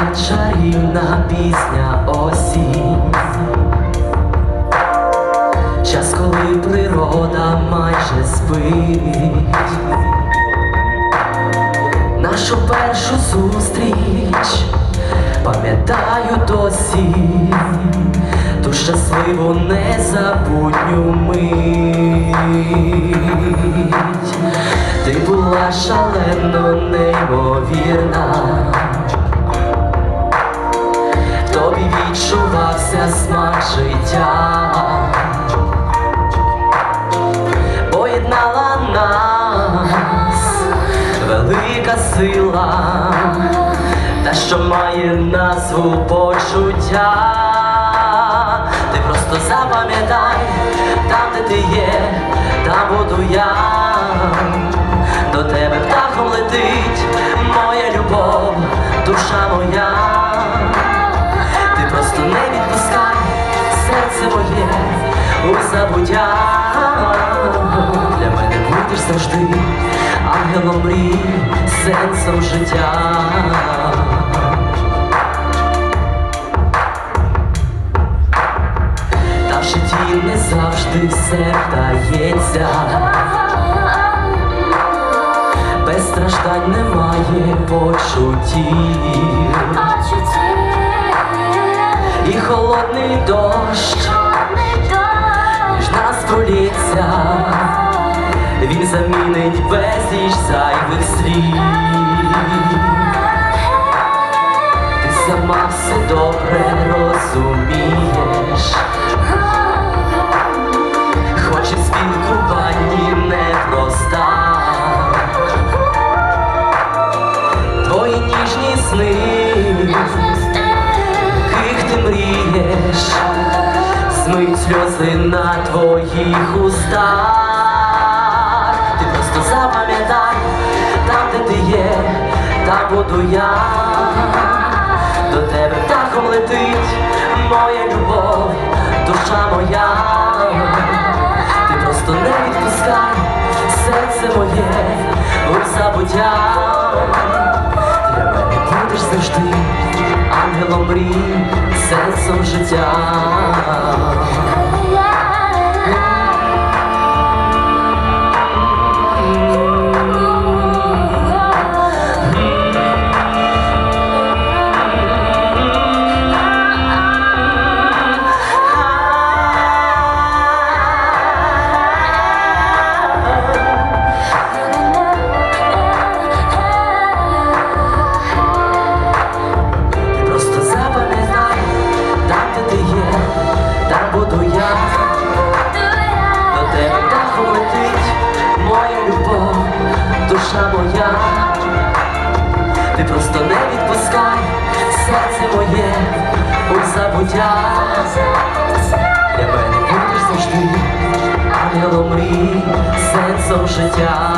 це чарівна пісня осінь, час, коли природа майже спить, нашу першу зустріч пам'ятаю досі, ту щасливу незабутню мить. Ти була шалено неймовірна. Відчувався смак життя. Поєднала нас велика сила, та що має назву почуття. Ти просто запам'ятай, там, де ти є, там буду я. До тебе птахом летить моя любов, душа моя. У забуття. Для мене будеш завжди ангелом мрій, сенсом життя. Та в житті не завжди все вдається, без страждань немає почуттів. І холодний дощ нас він замінить безліч зайвих слів. Ти сама все добре сльози на твоїх устах. Ти просто запам'ятай, там, де ти є, там буду я. До тебе птахом летить моя любов, душа моя. Ти просто не відпускай серце моє у забуття. Для завжди ангелом мрій, сенсом життя. Душа моя. Ти просто не відпускай серце моє у забуття. Для мене будеш завжди ангелом мрій, сенсом життя.